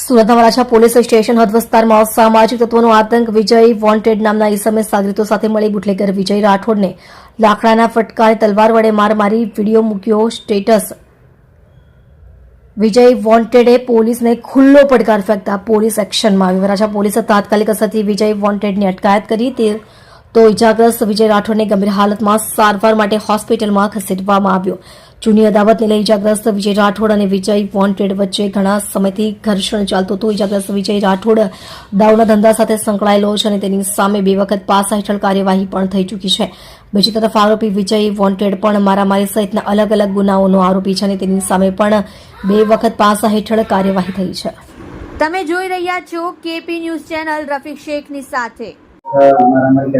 સુરતના Varachha police station હદ વિસ્તારમાં સામાજિક તત્વોનો આતંક, વિજય વોન્ટેડ નામના ઇસમે સાગરીતો સાથે મળી બુટલેગર વિજય રાઠોડને લાકડાના ફટકારે તલવાર વડે માર મારી વીડિયો મૂક્યો સ્ટેટસ. વિજય વોન્ટેડે પોલીસને ખુલ્લો પડકાર ફેંકતા પોલીસ એક્શનમાં આવી વરાછા પોલીસે તાત્કાલિક અસરથી વિજય વોન્ટેડની અટકાયત કરી તે તો ઇજાગ્રસ્ત વિજય રાઠોડને ગંભીર હાલતમાં સારવાર માટે હોસ્પિટલમાં ખસેડવામાં આવ્યો. જૂની અદાવતને લઈ ઇજાગ્રસ્ત વિજય રાઠોડ અને વિજય વોન્ટેડ વચ્ચે ઘણા સમયથી ઘર્ષણ ચાલતું હતું. ઇજાગ્રસ્ત વિજય રાઠોડ દાવના ધંધા સાથે સંકળાયેલો છે અને તેની સામે બે વખત પાસા હેઠળ કાર્યવાહી પણ થઈ ચૂકી છે. બીજી તરફ આરોપી વિજય વોન્ટેડ પણ મારામારી સહિતના અલગ અલગ ગુનાઓનો આરોપી છે અને તેની સામે પણ બે વખત પાસા હેઠળ કાર્યવાહી થઈ છે. તમે જોઈ રહ્યા છો કેપી ન્યૂઝ ચેનલ રફીક શેખની સાથે. મારામારી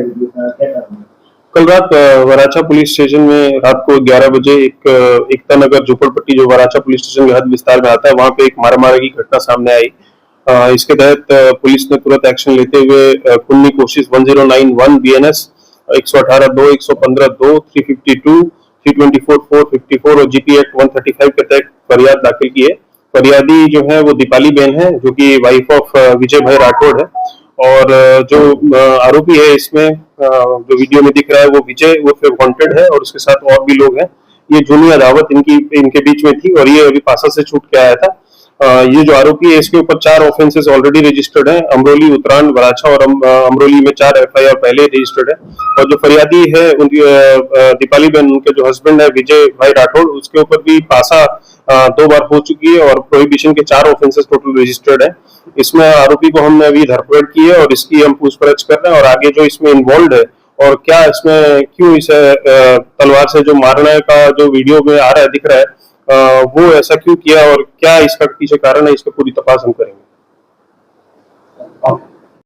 कल रात वराछा पुलिस स्टेशन में रात को 11 बजे एक एकता नगर झोपड़पट्टी, जो वराछा पुलिस स्टेशन के हद विस्तार में आता है, वहाँ पे एक मारामारी की घटना सामने आई। इसके तहत पुलिस ने तुरंत एक्शन लेते हुए खूनी कोशिश 1091 बीएनएस 118 दो 115 दो 352 324 454 और जीपी एक्ट 135 के तहत फरियाद दाखिल की है। फरियादी जो है, वो दीपाली बेन है, जो कि वाइफ ऑफ़ विजय भाई राठौड़ है। और जो आरोपी है इसमें जो वीडियो में दिख रहा है वो विजय उर्फ़ वांटेड है और उसके साथ और भी लोग हैं। ये जूनी अदावत इनकी, इनके बीच में थी और ये अभी पासा से छूट के आया था। ये जो आरोपी है इसके ऊपर चार ऑफेंसेस ऑलरेडी रजिस्टर्ड हैं। अमरोली, उत्तरायण वराछा और अमरोली में चार एफआईआर पहले रजिस्टर्ड है। और जो फरियादी है उनकी दीपाली बहन उनके जो हस्बैंड है, विजय भाई राठौड़ उसके ऊपर भी पासा दो बार हो चुकी है और प्रोहिबिशन के चार ऑफेंसेस टोटल रजिस्टर्ड है। इसमें आरोपी को हमने अभी धरपकड़ की है और इसकी हम पूछपरछ कर रहे हैं और आगे जो इसमें इन्वॉल्व है और क्या इसमें क्यों इसे तलवार से जो मारने का जो वीडियो में आ रहा है, दिख रहा है वो ऐसा क्यों किया और क्या इसका पीछे कारण है, इसका पूरी तपास हम करेंगे।